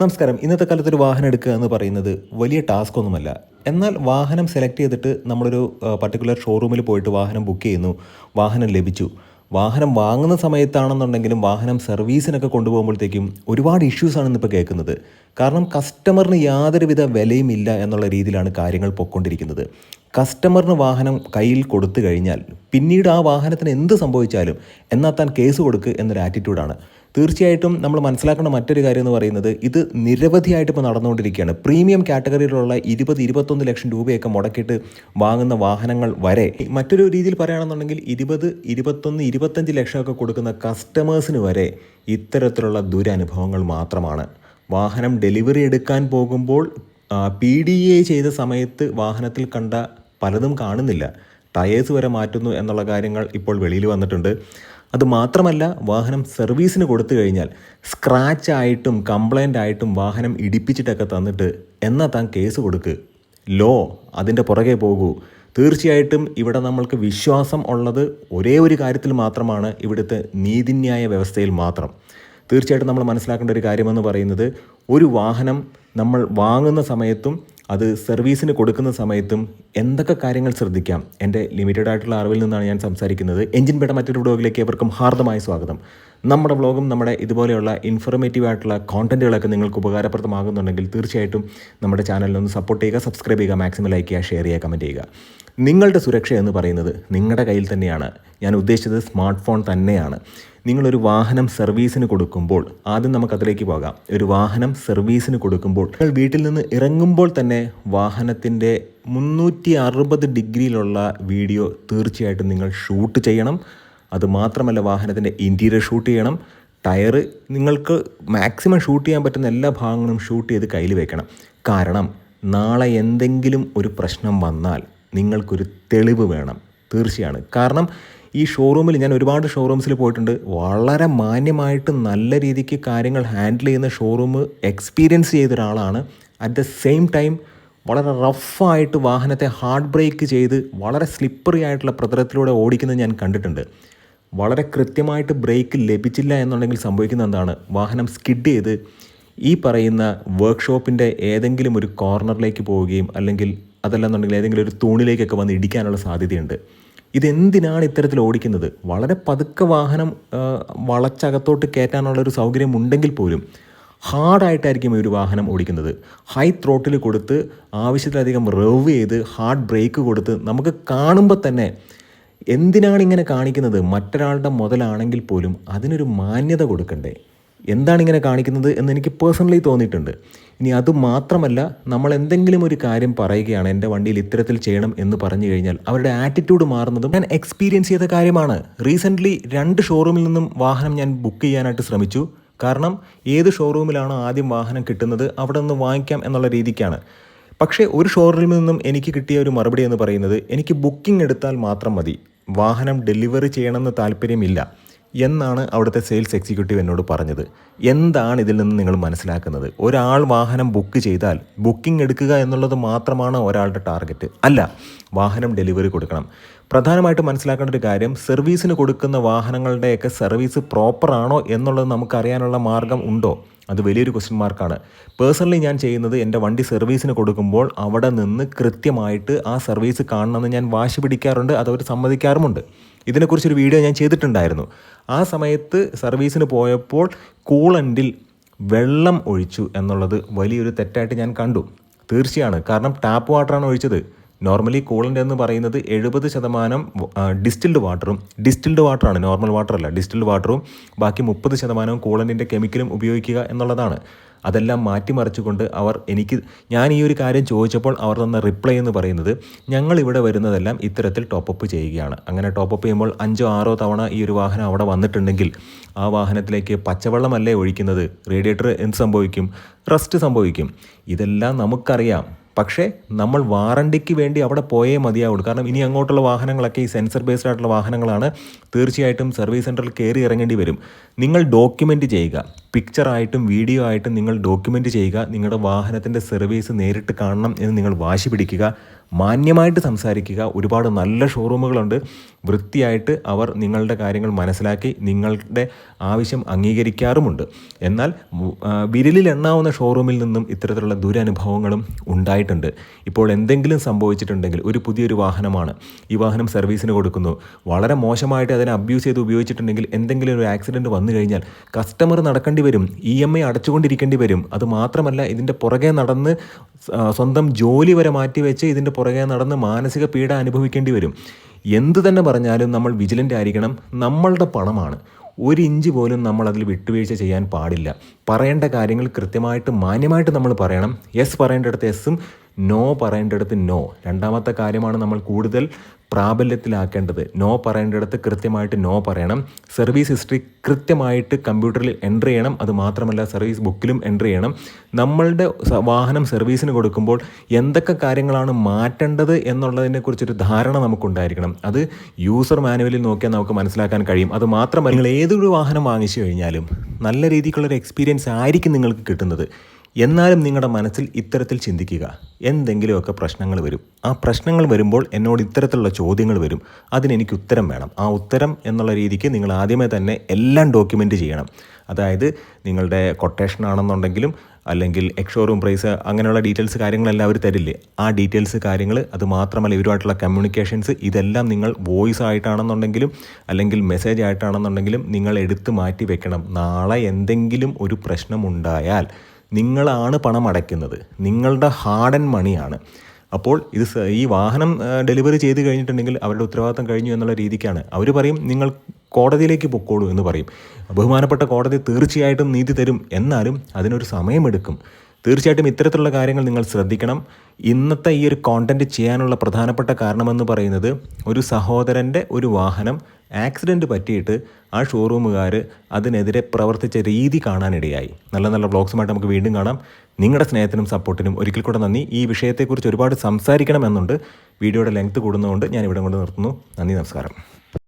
നമസ്കാരം. ഇന്നത്തെ കാലത്ത് ഒരു വാഹനം എടുക്കുക എന്ന് പറയുന്നത് വലിയ ടാസ്ക് ഒന്നുമല്ല. എന്നാൽ വാഹനം സെലക്ട് ചെയ്തിട്ട് നമ്മളൊരു പർട്ടിക്കുലർ ഷോറൂമിൽ പോയിട്ട് വാഹനം ബുക്ക് ചെയ്യുന്നു. വാഹനം ലഭിച്ചു. വാഹനം വാങ്ങുന്ന സമയത്താണെന്നുണ്ടെങ്കിലും വാഹനം സർവീസിനൊക്കെ കൊണ്ടുപോകുമ്പോഴത്തേക്കും ഒരുപാട് ഇഷ്യൂസാണ് ഇന്നിപ്പോൾ കേൾക്കുന്നത്. കാരണം കസ്റ്റമറിന് യാതൊരുവിധ വിലയും ഇല്ല എന്നുള്ള രീതിയിലാണ് കാര്യങ്ങൾ പൊയ്ക്കൊണ്ടിരിക്കുന്നത്. കസ്റ്റമറിന് വാഹനം കയ്യിൽ കൊടുത്തു കഴിഞ്ഞാൽ പിന്നീട് ആ വാഹനത്തിന് എന്ത് സംഭവിച്ചാലും എന്നാൽ താൻ കേസ് കൊടുക്കുക എന്നൊരു ആറ്റിറ്റ്യൂഡാണ് തീർച്ചയായിട്ടും നമ്മൾ മനസ്സിലാക്കേണ്ട മറ്റൊരു കാര്യം എന്ന് പറയുന്നത് ഇത് നിരവധിയായിട്ട് ഇപ്പോൾ നടന്നുകൊണ്ടിരിക്കുകയാണ്. പ്രീമിയം കാറ്റഗറിയിലുള്ള ഇരുപത് ഇരുപത്തൊന്ന് ലക്ഷം രൂപയൊക്കെ മുടക്കിയിട്ട് വാങ്ങുന്ന വാഹനങ്ങൾ വരെ. മറ്റൊരു രീതിയിൽ പറയുകയാണെന്നുണ്ടെങ്കിൽ ഇരുപത് ഇരുപത്തൊന്ന് ഇരുപത്തഞ്ച് ലക്ഷമൊക്കെ കൊടുക്കുന്ന കസ്റ്റമേഴ്സിന് വരെ ഇത്തരത്തിലുള്ള ദുരനുഭവങ്ങൾ മാത്രമാണ്. വാഹനം ഡെലിവറി എടുക്കാൻ പോകുമ്പോൾ പി ഡി എ ചെയ്ത സമയത്ത് വാഹനത്തിൽ കണ്ട പലതും കാണുന്നില്ല. ടയേഴ്സ് വരെ മാറ്റുന്നു എന്നുള്ള കാര്യങ്ങൾ ഇപ്പോൾ വെളിയിൽ വന്നിട്ടുണ്ട്. അത് മാത്രമല്ല വാഹനം സർവീസിന് കൊടുത്തു കഴിഞ്ഞാൽ സ്ക്രാച്ച് ആയിട്ടും കംപ്ലൈന്റ് ആയിട്ടും വാഹനം ഇടിപ്പിച്ചിട്ടൊക്കെ തന്നിട്ട് എന്നാ താൻ കേസ് കൊടുക്ക്? ലോ അതിന്റെ പുറകെ പോകൂ. തീർച്ചയായിട്ടും ഇവിടെ നമ്മൾക്ക് വിശ്വാസം ഉള്ളത് ഒരേ ഒരു കാര്യത്തിൽ മാത്രമാണ് ഇവിടുത്തെ നീതിന്യായ വ്യവസ്ഥയിൽ മാത്രം. തീർച്ചയായിട്ടും നമ്മൾ മനസ്സിലാക്കേണ്ട ഒരു കാര്യമെന്ന് പറയുന്നത് ഒരു വാഹനം നമ്മൾ വാങ്ങുന്ന സമയത്തും അത് സർവീസിന് കൊടുക്കുന്ന സമയത്തും എന്തൊക്കെ കാര്യങ്ങൾ ശ്രദ്ധിക്കാം? എന്റെ ലിമിറ്റഡ് ആയിട്ടുള്ള അറിവിൽ നിന്നാണ് ഞാൻ സംസാരിക്കുന്നത്. എഞ്ചിൻ പേട മറ്റൊരു വ്ളോഗിലേക്ക് ഏവർക്കും ഹാർദമായ സ്വാഗതം. നമ്മുടെ വ്ളോഗും നമ്മുടെ ഇതുപോലെയുള്ള ഇൻഫർമേറ്റീവ് ആയിട്ടുള്ള കോണ്ടന്റുകളൊക്കെ നിങ്ങൾക്ക് ഉപകാരപ്രദമാകുന്നുണ്ടെങ്കിൽ തീർച്ചയായിട്ടും നമ്മുടെ ചാനലിനൊന്ന് സപ്പോർട്ട് ചെയ്യുക സബ്സ്ക്രൈബ് ചെയ്യുക മാക്സിമം ലൈക്ക് ചെയ്യുക ഷെയർ ചെയ്യുക കമന്റ് ചെയ്യുക. നിങ്ങളുടെ സുരക്ഷ എന്ന് പറയുന്നത് നിങ്ങളുടെ കയ്യിൽ തന്നെയാണ്. ഞാൻ ഉദ്ദേശിച്ചത് സ്മാർട്ട് ഫോൺ തന്നെയാണ്. നിങ്ങളൊരു വാഹനം സർവീസിന് കൊടുക്കുമ്പോൾ ആദ്യം നമുക്കതിലേക്ക് പോകാം. ഒരു വാഹനം സർവീസിന് കൊടുക്കുമ്പോൾ നിങ്ങൾ വീട്ടിൽ നിന്ന് ഇറങ്ങുമ്പോൾ തന്നെ വാഹനത്തിന്റെ മുന്നൂറ്റി അറുപത് ഡിഗ്രിയിലുള്ള വീഡിയോ തീർച്ചയായിട്ടും നിങ്ങൾ ഷൂട്ട് ചെയ്യണം. അതുമാത്രമല്ല വാഹനത്തിന്റെ ഇന്റീരിയർ ഷൂട്ട് ചെയ്യണം. ടയർ നിങ്ങൾക്ക് മാക്സിമം ഷൂട്ട് ചെയ്യാൻ പറ്റുന്ന എല്ലാ ഭാഗങ്ങളും ഷൂട്ട് ചെയ്ത് കയ്യിൽ വെക്കണം. കാരണം നാളെ എന്തെങ്കിലും ഒരു പ്രശ്നം വന്നാൽ നിങ്ങൾക്കൊരു തെളിവ് വേണം. തീർച്ചയാണ്. കാരണം ഈ ഷോറൂമിൽ ഞാൻ ഒരുപാട് ഷോറൂംസിൽ പോയിട്ടുണ്ട്. വളരെ മാന്യമായിട്ട് നല്ല രീതിക്ക് കാര്യങ്ങൾ ഹാൻഡിൽ ചെയ്യുന്ന ഷോറൂം എക്സ്പീരിയൻസ് ചെയ്ത ഒരാളാണ്. അറ്റ് ദ സെയിം ടൈം വളരെ റഫായിട്ട് വാഹനത്തെ ഹാർഡ് ബ്രേക്ക് ചെയ്ത് വളരെ സ്ലിപ്പറി ആയിട്ടുള്ള പ്രതലത്തിലൂടെ ഓടിക്കുന്നത് ഞാൻ കണ്ടിട്ടുണ്ട്. വളരെ കൃത്യമായിട്ട് ബ്രേക്ക് ലഭിച്ചില്ല എന്നുണ്ടെങ്കിൽ സംഭവിക്കുന്ന എന്താണ്? വാഹനം സ്കിഡ് ചെയ്ത് ഈ പറയുന്ന വർക്ക്ഷോപ്പിന്റെ ഏതെങ്കിലും ഒരു കോർണറിലേക്ക് പോവുകയും അല്ലെങ്കിൽ അതല്ലെന്നുണ്ടെങ്കിൽ ഏതെങ്കിലും ഒരു തൂണിലേക്കൊക്കെ വന്ന് ഇടിക്കാനുള്ള സാധ്യതയുണ്ട്. ഇതെന്തിനാണ് ഇത്തരത്തിൽ ഓടിക്കുന്നത്? വളരെ പതുക്കെ വാഹനം വളച്ചകത്തോട്ട് കയറ്റാനുള്ള ഒരു സൗകര്യം ഉണ്ടെങ്കിൽ പോലും ഹാർഡായിട്ടായിരിക്കും ഈ ഒരു വാഹനം ഓടിക്കുന്നത്. ഹൈ ത്രോട്ടിൽ കൊടുത്ത് ആവശ്യത്തിലധികം റവ് ചെയ്ത് ഹാർഡ് ബ്രേക്ക് കൊടുത്ത് നമുക്ക് കാണുമ്പോൾ തന്നെ എന്തിനാണ് ഇങ്ങനെ കാണിക്കുന്നത്? മറ്റൊരാളുടെ മുതലാണെങ്കിൽ പോലും അതിനൊരു മാന്യത കൊടുക്കണ്ടേ? എന്താണ് ഇങ്ങനെ കാണിക്കുന്നത് എന്ന് എനിക്ക് പേഴ്സണലി തോന്നിയിട്ടുണ്ട്. ഇനി അത് മാത്രമല്ല നമ്മൾ എന്തെങ്കിലും ഒരു കാര്യം പറയുകയാണ് എന്റെ വണ്ടിയിൽ ഇത്തരത്തിൽ ചെയ്യണം എന്ന് പറഞ്ഞു കഴിഞ്ഞാൽ അവരുടെ ആറ്റിറ്റ്യൂഡ് മാറുന്നതും ഞാൻ എക്സ്പീരിയൻസ് ചെയ്ത കാര്യമാണ്. റീസെന്റ്ലി രണ്ട് ഷോറൂമിൽ നിന്നും വാഹനം ഞാൻ ബുക്ക് ചെയ്യാനായിട്ട് ശ്രമിച്ചു. കാരണം ഏത് ഷോറൂമിലാണോ ആദ്യം വാഹനം കിട്ടുന്നത് അവിടെ നിന്ന് വാങ്ങിക്കാം എന്നുള്ള രീതിക്കാണ്. പക്ഷേ ഒരു ഷോറൂമിൽ നിന്നും എനിക്ക് കിട്ടിയ ഒരു മറുപടി എന്ന് പറയുന്നത് എനിക്ക് ബുക്കിംഗ് എടുത്താൽ മാത്രം മതി. വാഹനം ഡെലിവറി ചെയ്യണമെന്ന് താല്പര്യമില്ല. എന്നാണ് അവിടുത്തെ സെയിൽസ് എക്സിക്യൂട്ടീവ് എന്നോട് പറഞ്ഞത്. എന്താണ് ഇതിൽ നിന്ന് നിങ്ങൾ മനസ്സിലാക്കുന്നത്? ഒരാൾ വാഹനം ബുക്ക് ചെയ്താൽ ബുക്കിംഗ് എടുക്കുക എന്നുള്ളത് മാത്രമാണ് ഒരാളുടെ ടാർഗറ്റ് അല്ല വാഹനം ഡെലിവറി കൊടുക്കണം. പ്രധാനമായിട്ട് മനസ്സിലാക്കേണ്ട ഒരു കാര്യം സർവീസിന് കൊടുക്കുന്ന വാഹനങ്ങളുടെയൊക്കെ സർവീസ് പ്രോപ്പറാണോ എന്നുള്ളത് നമുക്കറിയാനുള്ള മാർഗം ഉണ്ടോ? അത് വലിയൊരു ക്വസ്റ്റ്യൻ മാർക്കാണ് പേഴ്സണലി ഞാൻ ചെയ്യുന്നത് എന്റെ വണ്ടി സർവീസിന് കൊടുക്കുമ്പോൾ അവിടെ നിന്ന് കൃത്യമായിട്ട് ആ സർവീസ് കാണണമെന്ന് ഞാൻ വാശി പിടിക്കാറുണ്ട് അതവർ സമ്മതിക്കാറുമുണ്ട്. ഇതിനെക്കുറിച്ചൊരു വീഡിയോ ഞാൻ ചെയ്തിട്ടുണ്ടായിരുന്നു. ആ സമയത്ത് സർവീസിന് പോയപ്പോൾ കൂളന്റിൽ വെള്ളം ഒഴിച്ചു എന്നുള്ളത് വലിയൊരു തെറ്റായിട്ട് ഞാൻ കണ്ടു. തീർച്ചയാണ്. കാരണം ടാപ്പ് വാട്ടറാണ് ഒഴിച്ചത്. നോർമലി കൂളന്റ് എന്ന് പറയുന്നത് എഴുപത് ശതമാനം ഡിസ്റ്റിൽഡ് വാട്ടറും ഡിസ്റ്റിൽഡ് വാട്ടറാണ് നോർമൽ വാട്ടർ അല്ല ഡിസ്റ്റിൽഡ് വാട്ടറും ബാക്കി മുപ്പത് ശതമാനവും കൂളന്റിന്റെ കെമിക്കലും ഉപയോഗിക്കുക എന്നുള്ളതാണ്. അതെല്ലാം മാറ്റിമറിച്ചുകൊണ്ട് അവർ എനിക്ക് ഞാൻ ഈ ഒരു കാര്യം ചോദിച്ചപ്പോൾ അവർ തന്ന റിപ്ലൈ എന്ന് പറയുന്നത് ഞങ്ങൾ ഇവിടെ വരുന്നതെല്ലാം ഇത്തരത്തിൽ ടോപ്പപ്പ് ചെയ്യുകയാണ്. അങ്ങനെ ടോപ്പപ്പ് ചെയ്യുമ്പോൾ അഞ്ചോ ആറോ തവണ ഈ ഒരു വാഹനം അവിടെ വന്നിട്ടുണ്ടെങ്കിൽ ആ വാഹനത്തിലേക്ക് പച്ചവെള്ളമല്ലേ ഒഴിക്കുന്നത്? റേഡിയേറ്റർ എന്ത് സംഭവിക്കും? റസ്റ്റ് സംഭവിക്കും. ഇതെല്ലാം നമുക്കറിയാം. പക്ഷേ നമ്മൾ വാറണ്ടിക്ക് വേണ്ടി അവിടെ പോയേ മതിയാവുള്ളൂ. കാരണം ഇനി അങ്ങോട്ടുള്ള വാഹനങ്ങളൊക്കെ ഈ സെൻസർ ബേസ്ഡ് ആയിട്ടുള്ള വാഹനങ്ങളാണ് തീർച്ചയായിട്ടും സർവീസ് സെന്ററിൽ കയറി ഇറങ്ങേണ്ടി വരും. നിങ്ങൾ ഡോക്യുമെന്റ് ചെയ്യുക. പിക്ചറായിട്ടും വീഡിയോ ആയിട്ടും നിങ്ങൾ ഡോക്യുമെന്റ് ചെയ്യുക. നിങ്ങളുടെ വാഹനത്തിന്റെ സർവീസ് നേരിട്ട് കാണണം എന്ന് നിങ്ങൾ വാശി പിടിക്കുക. മാന്യമായിട്ട് സംസാരിക്കുക. ഒരുപാട് നല്ല ഷോറൂമുകളുണ്ട് വൃത്തിയായിട്ട് അവർ നിങ്ങളുടെ കാര്യങ്ങൾ മനസ്സിലാക്കി നിങ്ങളുടെ ആവശ്യം അംഗീകരിക്കാറുമുണ്ട്. എന്നാൽ വിരലിൽ എണ്ണാവുന്ന ഷോറൂമിൽ നിന്നും ഇത്തരത്തിലുള്ള ദുരനുഭവങ്ങളും ഉണ്ടായിട്ടുണ്ട്. ഇപ്പോൾ എന്തെങ്കിലും സംഭവിച്ചിട്ടുണ്ടെങ്കിൽ ഒരു പുതിയൊരു വാഹനമാണ്. ഈ വാഹനം സർവീസിന് കൊടുക്കുന്നു. വളരെ മോശമായിട്ട് അതിനെ അബ്യൂസ് ചെയ്ത് ഉപയോഗിച്ചിട്ടുണ്ടെങ്കിൽ എന്തെങ്കിലും ഒരു ആക്സിഡന്റ് വന്നു കഴിഞ്ഞാൽ കസ്റ്റമർ നടക്കേണ്ടി വരും ഇ എം ഐ അടച്ചുകൊണ്ടിരിക്കേണ്ടി വരും. അത് മാത്രമല്ല ഇതിന്റെ പുറകെ നടന്ന് സ്വന്തം ജോലി വരെ മാറ്റിവെച്ച് ഇതിന്റെ പുറകെ നടന്ന് മാനസിക പീഡ അനുഭവിക്കേണ്ടി വരും. എന്ത് തന്നെ പറഞ്ഞാലും നമ്മൾ വിജിലന്റ് ആയിരിക്കണം നമ്മളുടെ പണമാണ്. ഒരു ഇഞ്ച് പോലും നമ്മൾ അതിൽ വിട്ടുവീഴ്ച ചെയ്യാൻ പാടില്ല. പറയേണ്ട കാര്യങ്ങൾ കൃത്യമായിട്ട് മാന്യമായിട്ട് നമ്മൾ പറയണം. യെസ് പറയേണ്ടടുത്ത് യെസ്സും നോ പറയേണ്ടടുത്ത് നോ. രണ്ടാമത്തെ കാര്യമാണ് നമ്മൾ കൂടുതൽ പ്രാബല്യത്തിലാക്കേണ്ടത്. നോ പറയേണ്ടടുത്ത് കൃത്യമായിട്ട് നോ പറയണം. സർവീസ് ഹിസ്റ്ററി കൃത്യമായിട്ട് കമ്പ്യൂട്ടറിൽ എന്റർ ചെയ്യണം. അത് മാത്രമല്ല സർവീസ് ബുക്കിലും എന്റർ ചെയ്യണം. നമ്മളുടെ വാഹനം സർവീസിന് കൊടുക്കുമ്പോൾ എന്തൊക്കെ കാര്യങ്ങളാണ് മാറ്റേണ്ടത് എന്നുള്ളതിനെക്കുറിച്ചൊരു ധാരണ നമുക്കുണ്ടായിരിക്കണം. അത് യൂസർ മാനുവലിൽ നോക്കിയാൽ നമുക്ക് മനസ്സിലാക്കാൻ കഴിയും. അത് മാത്രമല്ല നിങ്ങൾ ഏതൊരു വാഹനം വാങ്ങിച്ചു കഴിഞ്ഞാലും നല്ല രീതിക്കുള്ളൊരു എക്സ്പീരിയൻസ് ആയിരിക്കും നിങ്ങൾക്ക് കിട്ടുന്നത്. എന്നാലും നിങ്ങളുടെ മനസ്സിൽ ഇത്തരത്തിൽ ചിന്തിക്കുക. എന്തെങ്കിലുമൊക്കെ പ്രശ്നങ്ങൾ വരും. ആ പ്രശ്നങ്ങൾ വരുമ്പോൾ എന്നോട് ഇത്തരത്തിലുള്ള ചോദ്യങ്ങൾ വരും. അതിനെനിക്ക് ഉത്തരം വേണം. ആ ഉത്തരം എന്നുള്ള രീതിക്ക് നിങ്ങൾ ആദ്യമേ തന്നെ എല്ലാം ഡോക്യുമെന്റ് ചെയ്യണം. അതായത് നിങ്ങളുടെ കൊട്ടേഷൻ ആണെന്നുണ്ടെങ്കിലും അല്ലെങ്കിൽ എക്ഷോറൂം പ്രൈസ് അങ്ങനെയുള്ള ഡീറ്റെയിൽസ് കാര്യങ്ങളെല്ലാം അവർ തരില്ലേ? ആ ഡീറ്റെയിൽസ് കാര്യങ്ങൾ അത് മാത്രമല്ല ഇവരുമായിട്ടുള്ള കമ്മ്യൂണിക്കേഷൻസ് ഇതെല്ലാം നിങ്ങൾ വോയിസ് ആയിട്ടാണെന്നുണ്ടെങ്കിലും അല്ലെങ്കിൽ മെസ്സേജ് ആയിട്ടാണെന്നുണ്ടെങ്കിലും നിങ്ങൾ എടുത്ത് മാറ്റി വെക്കണം. നാളെ എന്തെങ്കിലും ഒരു പ്രശ്നമുണ്ടായാൽ നിങ്ങളാണ് പണം അടയ്ക്കുന്നത്. നിങ്ങളുടെ ഹാർഡ് ആൻഡ് മണിയാണ്. അപ്പോൾ ഇത് ഈ വാഹനം ഡെലിവറി ചെയ്ത് കഴിഞ്ഞിട്ടുണ്ടെങ്കിൽ അവരുടെ ഉത്തരവാദിത്തം കഴിഞ്ഞു എന്നുള്ള രീതിക്കാണ്. അവർ പറയും നിങ്ങൾ കോടതിയിലേക്ക് പൊക്കോളൂ എന്ന് പറയും. ബഹുമാനപ്പെട്ട കോടതി തീർച്ചയായിട്ടും നീതി തരും. എന്നാലും അതിനൊരു സമയമെടുക്കും. തീർച്ചയായിട്ടും ഇത്തരത്തിലുള്ള കാര്യങ്ങൾ നിങ്ങൾ ശ്രദ്ധിക്കണം. ഇന്നത്തെ ഈ ഒരു കോണ്ടന്റ് ചെയ്യാനുള്ള പ്രധാനപ്പെട്ട കാരണമെന്ന് പറയുന്നത് ഒരു സഹോദരന്റെ ഒരു വാഹനം ആക്സിഡന്റ് പറ്റിയിട്ട് ആ ഷോറൂമുകാർ അതിനെതിരെ പ്രവർത്തിച്ച രീതി കാണാനിടയായി. നല്ല നല്ല വ്ളോഗ്സുമായിട്ട് നമുക്ക് വീണ്ടും കാണാം. നിങ്ങളുടെ സ്നേഹത്തിനും സപ്പോർട്ടിനും ഒരിക്കൽ കൂടെ നന്ദി. ഈ വിഷയത്തെക്കുറിച്ച് ഒരുപാട് സംസാരിക്കണമെന്നുണ്ട്. വീഡിയോയുടെ ലെങ്ത് കൂടുന്നതുകൊണ്ട് ഞാൻ ഇവിടെ കൊണ്ട് നിർത്തുന്നു. നന്ദി നമസ്കാരം.